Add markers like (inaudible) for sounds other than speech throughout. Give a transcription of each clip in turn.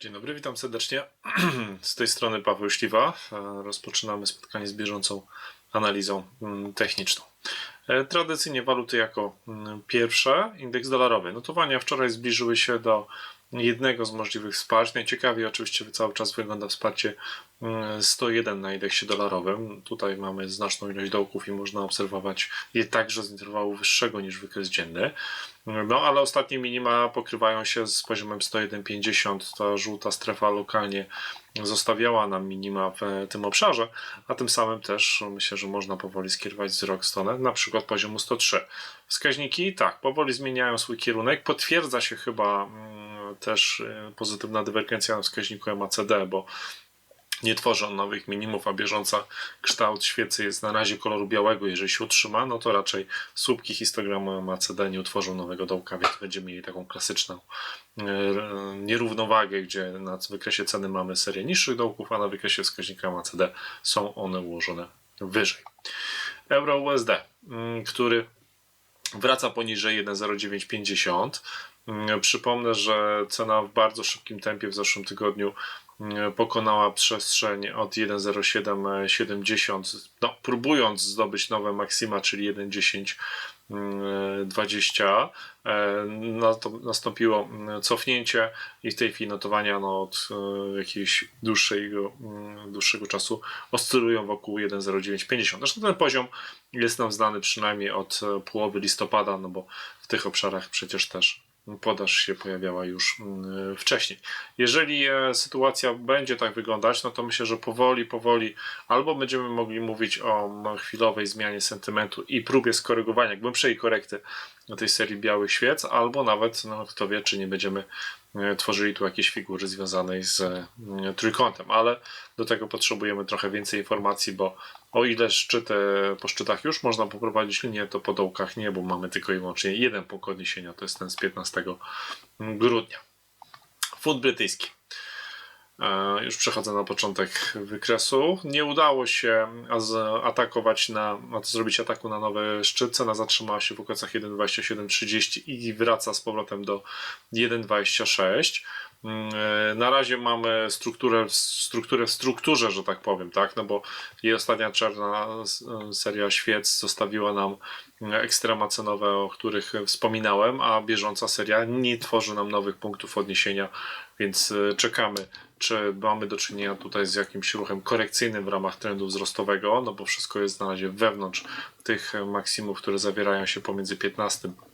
Dzień dobry, witam serdecznie. (clears throat) Z tej strony Paweł Śliwa. E, Rozpoczynamy spotkanie z bieżącą analizą mm, techniczną. E, Tradycyjnie waluty jako mm, pierwsze, indeks dolarowy. Notowania wczoraj zbliżyły się do jednego z możliwych wsparć. Najciekawiej oczywiście cały czas wygląda wsparcie mm, 101 na indeksie dolarowym. Tutaj mamy znaczną ilość dołków i można obserwować je także z interwału wyższego niż wykres dzienny. No ale ostatnie minima pokrywają się z poziomem 101,50. Ta żółta strefa lokalnie zostawiała nam minima w e, tym obszarze, a tym samym też myślę, że można powoli skierować wzrok w stronę na przykład poziomu 103. Wskaźniki tak, powoli zmieniają swój kierunek. Potwierdza się chyba mm, też e, pozytywna dywergencja na wskaźniku MACD, bo nie tworzy on nowych minimów, a bieżąca kształt świecy jest na razie koloru białego. Jeżeli się utrzyma, no to raczej słupki histogramu MACD nie utworzą nowego dołka, więc będziemy mieli taką klasyczną e, nierównowagę, gdzie na wykresie ceny mamy serię niższych dołków, a na wykresie wskaźnika MACD są one ułożone wyżej. Euro USD, mm, który wraca poniżej 1,0950. Mm, Przypomnę, że cena w bardzo szybkim tempie w zeszłym tygodniu pokonała przestrzeń od 1,0770, no, próbując zdobyć nowe maksima, czyli 1,1020. E, nastąpiło mm, cofnięcie i w tej chwili notowania no, od e, jakiegoś dłuższego, mm, dłuższego czasu oscylują wokół 1,0950. Zresztą ten poziom jest nam znany przynajmniej od e, połowy listopada, no bo w tych obszarach przecież też podaż się pojawiała już mm, wcześniej. Jeżeli e, sytuacja będzie tak wyglądać, no to myślę, że powoli, powoli albo będziemy mogli mówić o no, chwilowej zmianie sentymentu i próbie skorygowania, głębszej korekty tej serii białych świec, albo nawet, no kto wie, czy nie będziemy e, tworzyli tu jakieś figury związanej z mm, trójkątem, ale do tego potrzebujemy trochę więcej informacji, bo o ile szczyty po szczytach już można poprowadzić linię, to po dołkach nie, bo mamy tylko i wyłącznie jeden punkt odniesienia, to jest ten z 15 grudnia. Funt brytyjski. E, Już przechodzę na początek wykresu. Nie udało się atakować na, to zrobić ataku na nowy szczyt. Cena zatrzymała się w okolicach 1,2730 i wraca z powrotem do 1,26. Mm, e, Na razie mamy strukturę, strukturę w strukturze, że tak powiem, tak? No bo jej ostatnia czarna s- seria świec zostawiła nam ekstrema cenowe, o których wspominałem, a bieżąca seria nie tworzy nam nowych punktów odniesienia, więc e, czekamy, czy mamy do czynienia tutaj z jakimś ruchem korekcyjnym w ramach trendu wzrostowego, no bo wszystko jest na razie wewnątrz tych maksimów, które zawierają się pomiędzy 15 a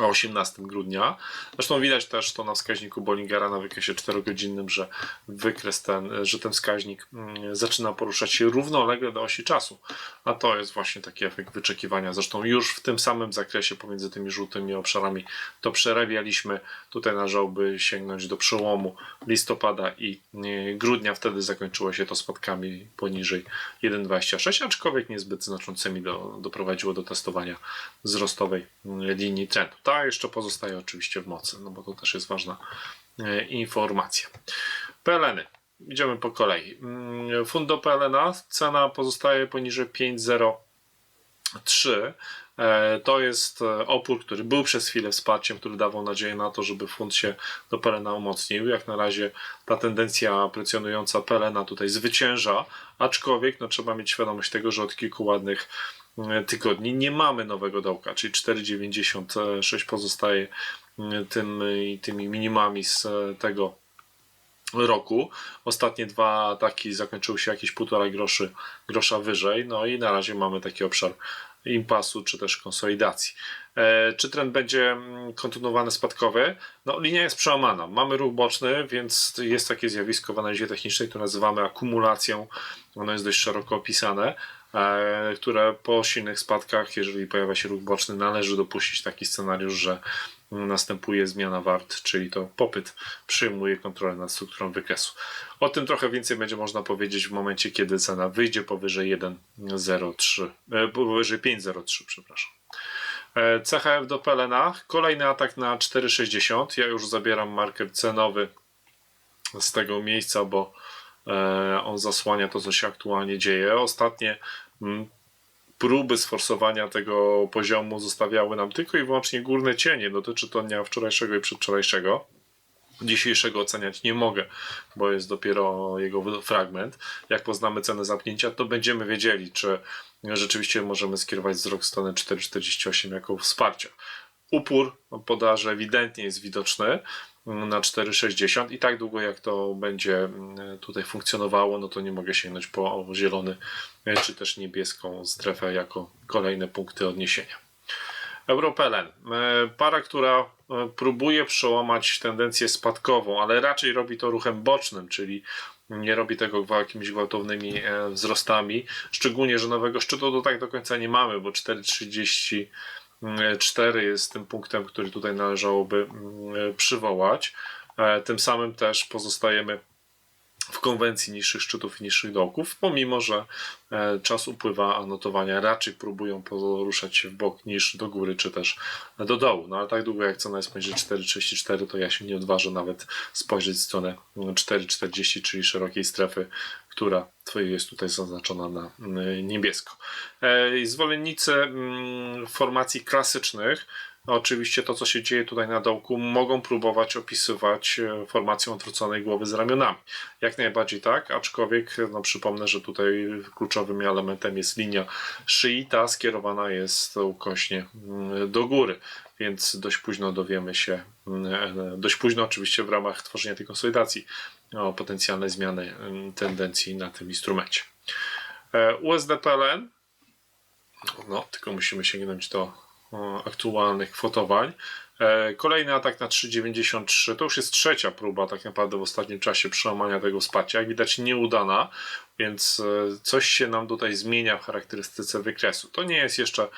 18 grudnia. Zresztą widać też to na wskaźniku Bollingera na wykresie 4-godzinnym, że wykres ten, że ten wskaźnik mm, zaczyna poruszać się równolegle do osi czasu. A to jest właśnie taki efekt wyczekiwania. Zresztą już w tym samym zakresie pomiędzy tymi żółtymi obszarami to przerabialiśmy. Tutaj należałoby sięgnąć do przełomu listopada i e, grudnia. Wtedy zakończyło się to spadkami poniżej 1,26, aczkolwiek niezbyt znaczącymi do, doprowadziło do testowania wzrostowej mm, linii trendu. Ta jeszcze pozostaje oczywiście w mocy, no bo to też jest ważna e, informacja. PLN-y. Idziemy po kolei. Mm, Fund do PLN-a cena pozostaje poniżej 5,03. E, To jest e, opór, który był przez chwilę wsparciem, który dawał nadzieję na to, żeby fund się do PLN umocnił. Jak na razie ta tendencja presjonująca PLN tutaj zwycięża, aczkolwiek no, trzeba mieć świadomość tego, że od kilku ładnych tygodni nie mamy nowego dołka, czyli 4,96 pozostaje e, tym, e, tymi minimami z e, tego roku. Ostatnie dwa ataki zakończyły się jakieś półtora groszy, grosza wyżej, no i na razie mamy taki obszar impasu czy też konsolidacji. E, czy trend będzie mm, kontynuowany spadkowy? No, linia jest przełamana. Mamy ruch boczny, więc jest takie zjawisko w analizie technicznej, które nazywamy akumulacją. Ono jest dość szeroko opisane, e, które po silnych spadkach, jeżeli pojawia się ruch boczny, należy dopuścić taki scenariusz, że następuje zmiana wart, czyli to popyt przyjmuje kontrolę nad strukturą wykresu. O tym trochę więcej będzie można powiedzieć w momencie, kiedy cena wyjdzie powyżej 1,03, e, powyżej 5,03, przepraszam. E, CHF do PLN, kolejny atak na 4,60. Ja już zabieram marker cenowy z tego miejsca, bo e, on zasłania to, co się aktualnie dzieje. Ostatnie próby sforsowania tego poziomu zostawiały nam tylko i wyłącznie górne cienie. Dotyczy to dnia wczorajszego i przedwczorajszego. dzisiejszego oceniać nie mogę, bo jest dopiero jego fragment. Jak poznamy cenę zamknięcia, to będziemy wiedzieli, czy rzeczywiście możemy skierować wzrok w stronę 4,48 jako wsparcia. Upór podaży ewidentnie jest widoczny na 4,60 i tak długo jak to będzie mm, tutaj funkcjonowało, no to nie mogę sięgnąć po zielony e, czy też niebieską strefę jako kolejne punkty odniesienia. Europelen. E, Para, która e, próbuje przełamać tendencję spadkową, ale raczej robi to ruchem bocznym, czyli nie robi tego jakimiś gwałtownymi wzrostami. Szczególnie, że nowego szczytu to tak do końca nie mamy, bo 4,34 jest tym punktem, który tutaj należałoby mm, przywołać. E, Tym samym też pozostajemy w konwencji niższych szczytów i niższych dołków, pomimo że e, czas upływa, a notowania raczej próbują poruszać się w bok niż do góry, czy też do dołu. No ale tak długo jak cena jest poniżej 4,34, to ja się nie odważę nawet spojrzeć w stronę 4,40, czyli szerokiej strefy, która jest tutaj zaznaczona na mm, niebiesko. E, Zwolennicy mm, formacji klasycznych Oczywiście to, co się dzieje tutaj na dołku, mogą próbować opisywać e, formacją odwróconej głowy z ramionami. Jak najbardziej tak, aczkolwiek no, przypomnę, że tutaj kluczowym elementem jest linia szyita, skierowana jest ukośnie mm, do góry, więc dość późno dowiemy się, mm, dość późno oczywiście w ramach tworzenia tej konsolidacji o potencjalnej zmiany mm, tendencji na tym instrumencie. E, USD-PLN, no, tylko musimy sięgnąć do e, aktualnych kwotowań. E, Kolejny atak na 3,93 to już jest trzecia próba tak naprawdę w ostatnim czasie przełamania tego wsparcia. Jak widać nieudana, więc e, coś się nam tutaj zmienia w charakterystyce wykresu. To nie jest jeszcze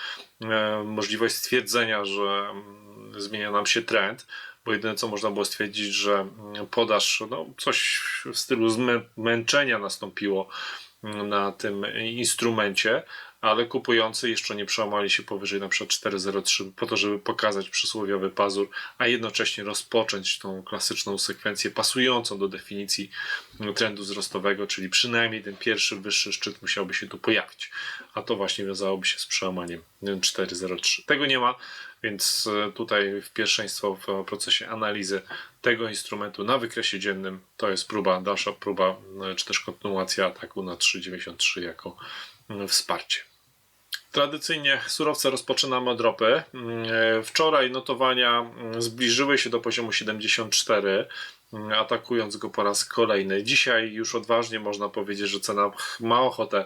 e, możliwość stwierdzenia, że mm, zmienia nam się trend, bo jedyne co można było stwierdzić, że mm, podaż, no coś w stylu zmęczenia nastąpiło mm, na tym instrumencie, ale kupujący jeszcze nie przełamali się powyżej na przykład 4,03 po to, żeby pokazać przysłowiowy pazur, a jednocześnie rozpocząć tą klasyczną sekwencję pasującą do definicji trendu wzrostowego, czyli przynajmniej ten pierwszy wyższy szczyt musiałby się tu pojawić, a to właśnie wiązałoby się z przełamaniem 4,03. Tego nie ma, więc e, tutaj w pierwszeństwo w procesie analizy tego instrumentu na wykresie dziennym to jest próba, dalsza próba, e, czy też kontynuacja ataku na 3,93 jako e, wsparcie. Tradycyjnie surowce rozpoczynamy od ropy. Mm, Wczoraj notowania mm, zbliżyły się do poziomu 74, mm, atakując go po raz kolejny. Dzisiaj już odważnie można powiedzieć, że cena ma ochotę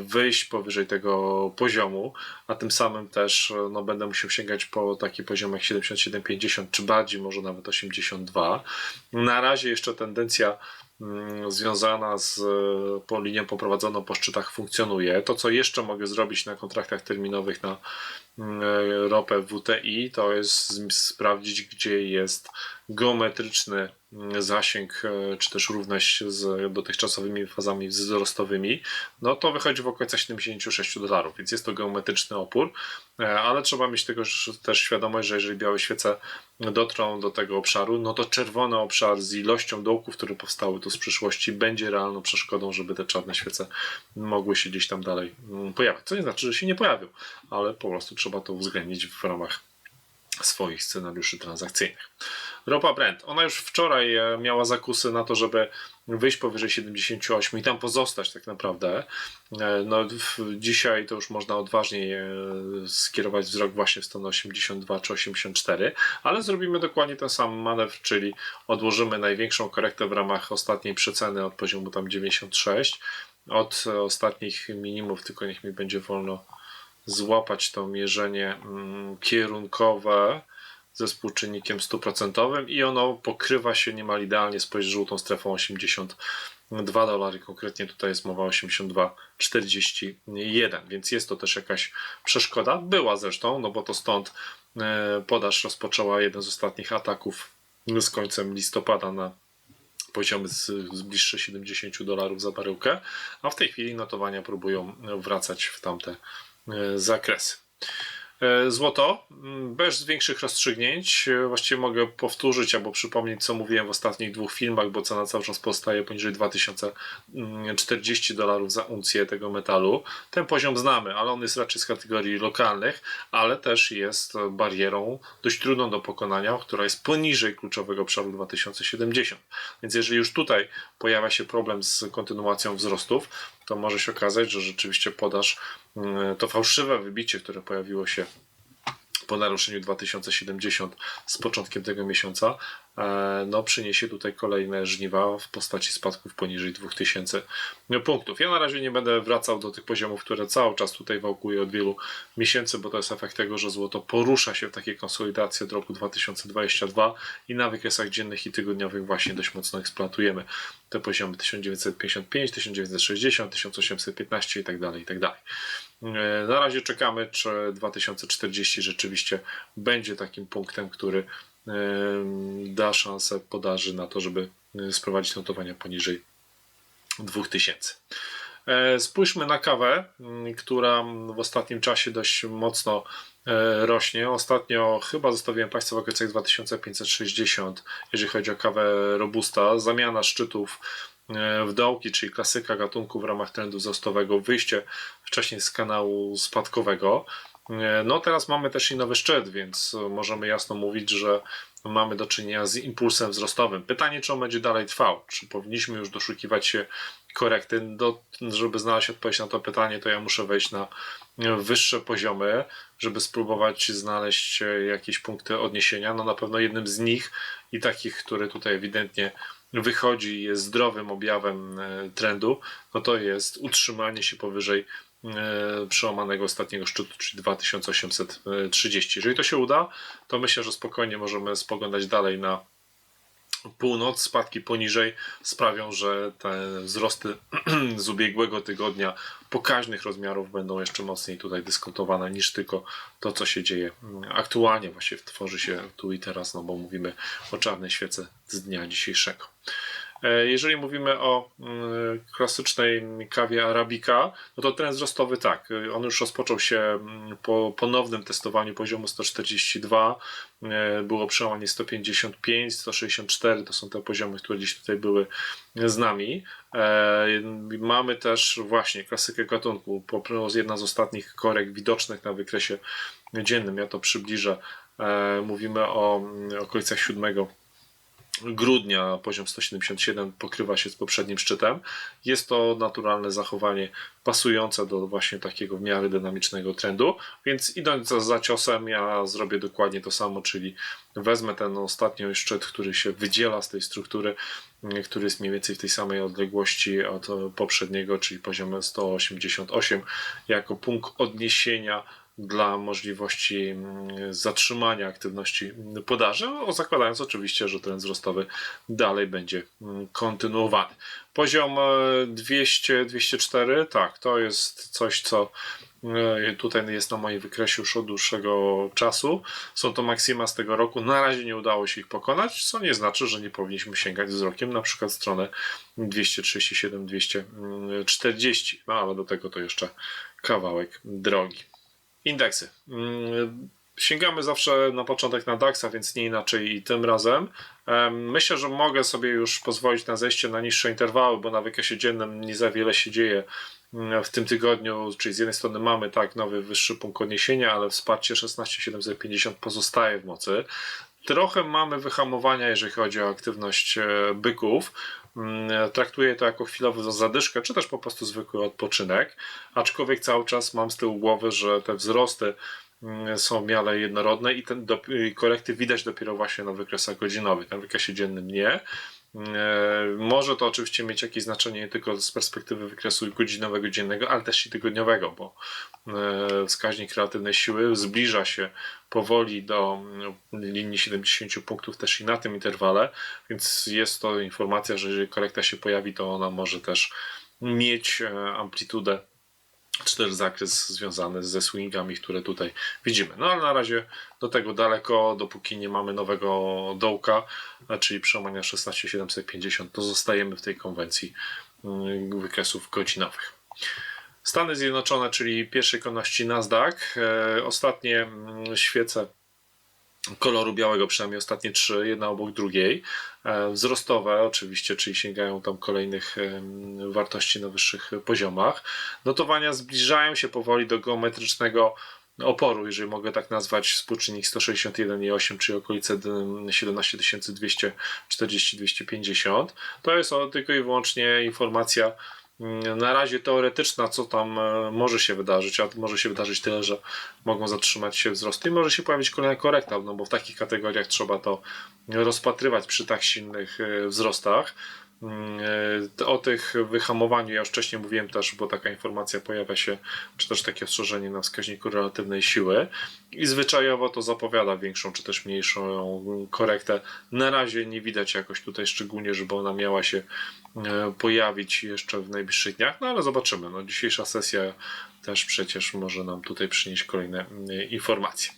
wyjść powyżej tego poziomu, a tym samym też no, będę musiał sięgać po taki poziom jak 77,50 czy bardziej, może nawet 82. Na razie jeszcze tendencja mm, związana z po linią poprowadzoną po szczytach funkcjonuje. To, co jeszcze mogę zrobić na kontraktach terminowych na mm, e, ropę WTI, to jest sprawdzić, gdzie jest geometryczny zasięg, e, czy też równość z dotychczasowymi fazami wzrostowymi, no to wychodzi w okolicach 76 dolarów, więc jest to geometryczny opór, e, ale trzeba mieć tego też świadomość, że jeżeli białe świece dotrą do tego obszaru, no to czerwony obszar z ilością dołków, które powstały tu z przyszłości, będzie realną przeszkodą, żeby te czarne świece mogły się gdzieś tam dalej mm, pojawiać. Co nie znaczy, że się nie pojawią, ale po prostu trzeba to uwzględnić w ramach swoich scenariuszy transakcyjnych. Ropa Brent, ona już wczoraj e, miała zakusy na to, żeby wyjść powyżej 78 i tam pozostać tak naprawdę. E, No, dzisiaj to już można odważniej e, skierować wzrok właśnie w stronę 82 czy 84, ale zrobimy dokładnie ten sam manewr, czyli odłożymy największą korektę w ramach ostatniej przeceny od poziomu tam 96 od ostatnich minimów, tylko niech mi będzie wolno złapać to mierzenie mm, kierunkowe ze współczynnikiem stuprocentowym i ono pokrywa się niemal idealnie z żółtą strefą 82 dolary, konkretnie tutaj jest mowa o 82,41, więc jest to też jakaś przeszkoda. Była zresztą, no bo to stąd e, podaż rozpoczęła jeden z ostatnich ataków z końcem listopada na poziomy z, z bliższe 70 dolarów za baryłkę, a w tej chwili notowania próbują wracać w tamte e, zakresy. E, Złoto, mm, bez większych rozstrzygnięć, e, właściwie mogę powtórzyć albo przypomnieć, co mówiłem w ostatnich dwóch filmach, bo cena cały czas pozostaje poniżej 2040 dolarów za uncję tego metalu. Ten poziom znamy, ale on jest raczej z kategorii lokalnych, ale też jest barierą dość trudną do pokonania, która jest poniżej kluczowego obszaru 2070. Więc jeżeli już tutaj pojawia się problem z kontynuacją wzrostów, to może się okazać, że rzeczywiście podaż mm, to fałszywe wybicie, które pojawiło się po naruszeniu 2070 z początkiem tego miesiąca, no przyniesie tutaj kolejne żniwa w postaci spadków poniżej 2000 punktów. Ja na razie nie będę wracał do tych poziomów, które cały czas tutaj wałkuję od wielu miesięcy, bo to jest efekt tego, że złoto porusza się w takiej konsolidacji od roku 2022 i na wykresach dziennych i tygodniowych właśnie dość mocno eksploatujemy te poziomy 1955, 1960, 1815 i tak dalej, i tak dalej. E, Na razie czekamy, czy 2040 rzeczywiście będzie takim punktem, który e, da szansę podaży na to, żeby e, sprowadzić notowania poniżej 2000. E, Spójrzmy na kawę, która w ostatnim czasie dość mocno e, rośnie. Ostatnio chyba zostawiłem Państwa w okolicach 2560, jeżeli chodzi o kawę Robusta. Zamiana szczytów w dołki, czyli klasyka gatunku w ramach trendu wzrostowego, wyjście wcześniej z kanału spadkowego. No teraz mamy też i nowy szczyt, więc możemy jasno mówić, że mamy do czynienia z impulsem wzrostowym. Pytanie, czy on będzie dalej trwał? Czy powinniśmy już doszukiwać się korekty? Do, żeby znaleźć odpowiedź na to pytanie, to ja muszę wejść na wyższe poziomy, żeby spróbować znaleźć jakieś punkty odniesienia. No na pewno jednym z nich i takich, który tutaj ewidentnie wychodzi jest zdrowym objawem trendu, no to jest utrzymanie się powyżej przełamanego ostatniego szczytu, czyli 2830. Jeżeli to się uda, to myślę, że spokojnie możemy spoglądać dalej na północ. Spadki poniżej sprawią, że te wzrosty (clears throat) z ubiegłego tygodnia pokaźnych rozmiarów będą jeszcze mocniej tutaj dyskontowane niż tylko to, co się dzieje aktualnie. Właśnie tworzy się tu i teraz, no bo mówimy o czarnej świece z dnia dzisiejszego. E, Jeżeli mówimy o mm, klasycznej kawie Arabica, no to trend wzrostowy tak, on już rozpoczął się mm, po ponownym testowaniu poziomu 142, e, było przełamanie 155, 164, to są te poziomy, które dziś tutaj były z nami. E, Mamy też właśnie klasykę gatunku, jedna z ostatnich korek widocznych na wykresie dziennym, ja to przybliżę. Mówimy o mm, okolicach 7 grudnia poziom 177 pokrywa się z poprzednim szczytem. Jest to naturalne zachowanie pasujące do właśnie takiego w miarę dynamicznego trendu, więc idąc za, ciosem ja zrobię dokładnie to samo, czyli wezmę ten ostatni szczyt, który się wydziela z tej struktury, mm, który jest mniej więcej w tej samej odległości od poprzedniego, czyli poziom 188 jako punkt odniesienia dla możliwości mm, zatrzymania aktywności podaży, zakładając oczywiście, że trend wzrostowy dalej będzie mm, kontynuowany. Poziom e, 200-204, tak, to jest coś, co e, tutaj jest na moim wykresie już od dłuższego czasu. Są to maksima z tego roku. Na razie nie udało się ich pokonać, co nie znaczy, że nie powinniśmy sięgać wzrokiem na przykład w stronę 237-240, no ale do tego to jeszcze kawałek drogi. Indeksy. Mm, Sięgamy zawsze na początek na DAX-a, więc nie inaczej i tym razem. Em, Myślę, że mogę sobie już pozwolić na zejście na niższe interwały, bo na wykresie dziennym nie za wiele się dzieje mm, w tym tygodniu. Czyli z jednej strony mamy tak nowy wyższy punkt odniesienia, ale wsparcie 16750 pozostaje w mocy. Trochę mamy wyhamowania, jeżeli chodzi o aktywność e, byków. Mm, Traktuję to jako chwilową zadyszkę, czy też po prostu zwykły odpoczynek. Aczkolwiek cały czas mam z tyłu głowy, że te wzrosty mm, są w miarę jednorodne i ten korekty widać dopiero właśnie na wykresach godzinowych. Na wykresie dziennym nie. Może to oczywiście mieć jakieś znaczenie nie tylko z perspektywy wykresu godzinowego, dziennego, ale też i tygodniowego, bo e, wskaźnik kreatywnej siły zbliża się powoli do mm, linii 70 punktów też i na tym interwale, więc jest to informacja, że jeżeli korekta się pojawi, to ona może też mieć e, amplitudę czy też zakres związany ze swingami, które tutaj widzimy. No ale na razie do tego daleko, dopóki nie mamy nowego dołka, czyli przełamania 16750, to zostajemy w tej konwencji mm, wykresów godzinowych. Stany Zjednoczone, czyli pierwszej kolejności Nasdaq. E, Ostatnie mm, świece koloru białego, przynajmniej ostatnie trzy, jedna obok drugiej. E, Wzrostowe oczywiście, czyli sięgają tam kolejnych wartości na wyższych poziomach. Notowania zbliżają się powoli do geometrycznego oporu, jeżeli mogę tak nazwać, współczynnik 161,8, czyli okolice 17 240-250. To jest tylko i wyłącznie informacja na razie teoretyczna, co tam e, może się wydarzyć, a może się wydarzyć tyle, że mogą zatrzymać się wzrosty i może się pojawić kolejna korekta, no bo w takich kategoriach trzeba to rozpatrywać przy tak silnych e, wzrostach. E, O tych wyhamowaniu ja już wcześniej mówiłem też, bo taka informacja pojawia się, czy też takie ostrzeżenie na wskaźniku relatywnej siły i zwyczajowo to zapowiada większą czy też mniejszą korektę. Na razie nie widać jakoś tutaj szczególnie, żeby ona miała się e, pojawić jeszcze w najbliższych dniach, no ale zobaczymy. No, dzisiejsza sesja też przecież może nam tutaj przynieść kolejne e, informacje.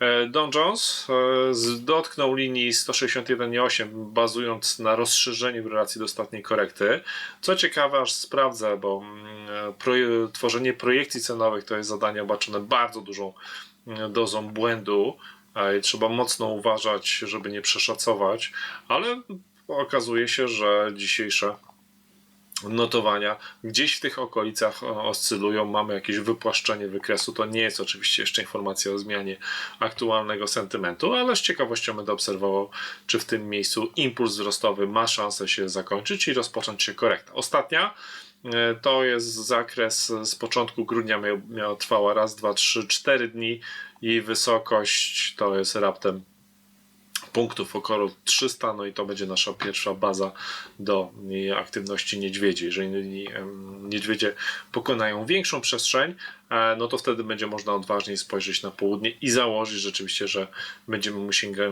E, Don Jones e, dotknął linii 161,8 bazując na rozszerzeniu w relacji do ostatniej korekty. Co ciekawe, aż sprawdzę, bo mm, tworzenie projekcji cenowych to jest zadanie obarczone bardzo dużą mm, dozą błędu. Trzeba mocno uważać, żeby nie przeszacować, ale okazuje się, że dzisiejsze notowania gdzieś w tych okolicach o, oscylują, mamy jakieś wypłaszczenie wykresu. To nie jest oczywiście jeszcze informacja o zmianie aktualnego sentymentu, ale z ciekawością będę obserwował, czy w tym miejscu impuls wzrostowy ma szansę się zakończyć i rozpocząć się korekta. Ostatnia e, to jest zakres z początku grudnia, miał, miała trwała raz, dwa, trzy, cztery dni. Jej wysokość to jest raptem punktów około 300, no i to będzie nasza pierwsza baza do e, aktywności niedźwiedzi. Jeżeli em, niedźwiedzie pokonają większą przestrzeń, e, no to wtedy będzie można odważniej spojrzeć na południe i założyć rzeczywiście, że będziemy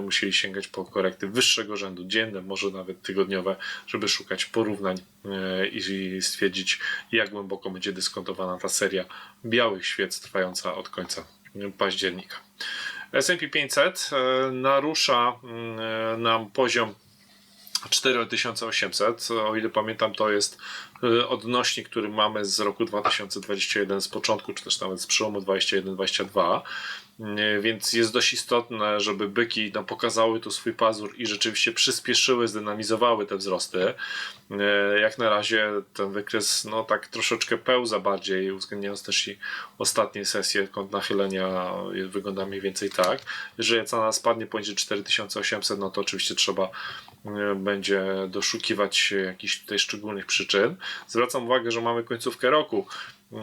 musieli sięgać po korekty wyższego rzędu, dzienne, może nawet tygodniowe, żeby szukać porównań e, i stwierdzić, jak głęboko będzie dyskontowana ta seria białych świec trwająca od końca e, października. S&P 500 e, narusza mm, e, nam poziom 4800. O ile pamiętam, to jest e, odnośnik, który mamy z roku 2021, z początku, czy też nawet z przełomu 21-22. E, Więc jest dość istotne, żeby byki no, pokazały tu swój pazur i rzeczywiście przyspieszyły, zdynamizowały te wzrosty. E, Jak na razie ten wykres no, tak troszeczkę pełza bardziej, uwzględniając też i ostatnie sesje, kąt nachylenia wygląda mniej więcej tak. Jeżeli cena spadnie poniżej 4800, no to oczywiście trzeba będzie doszukiwać jakichś tutaj szczególnych przyczyn. Zwracam uwagę, że mamy końcówkę roku,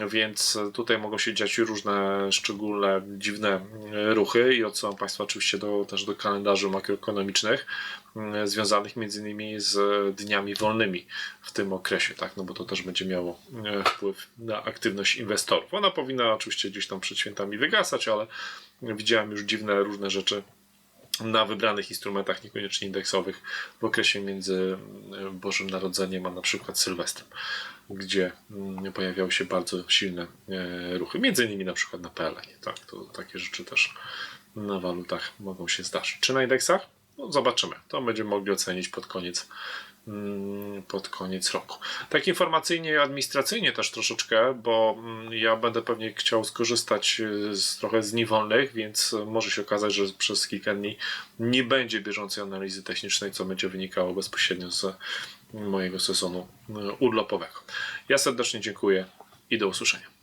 więc tutaj mogą się dziać różne szczególne, dziwne ruchy i odsyłam Państwa oczywiście do, też do kalendarzy makroekonomicznych e, związanych między innymi z dniami wolnymi w tym okresie, tak, no bo to też będzie miało e, wpływ na aktywność inwestorów. Ona powinna oczywiście gdzieś tam przed świętami wygasać, ale widziałem już dziwne różne rzeczy na wybranych instrumentach, niekoniecznie indeksowych, w okresie między e, Bożym Narodzeniem a na przykład Sylwestrem, gdzie mm, pojawiały się bardzo silne e, ruchy, między innymi na przykład na PLN. Tak? To takie rzeczy też na walutach mogą się zdarzyć. Czy na indeksach? No, zobaczymy. To będziemy mogli ocenić pod koniec mm, pod koniec roku. Tak informacyjnie i administracyjnie też troszeczkę, bo mm, ja będę pewnie chciał skorzystać y, z, trochę z dni wolnych, więc może się okazać, że przez kilka dni nie będzie bieżącej analizy technicznej, co będzie wynikało bezpośrednio z mojego sezonu y, urlopowego. Ja serdecznie dziękuję i do usłyszenia.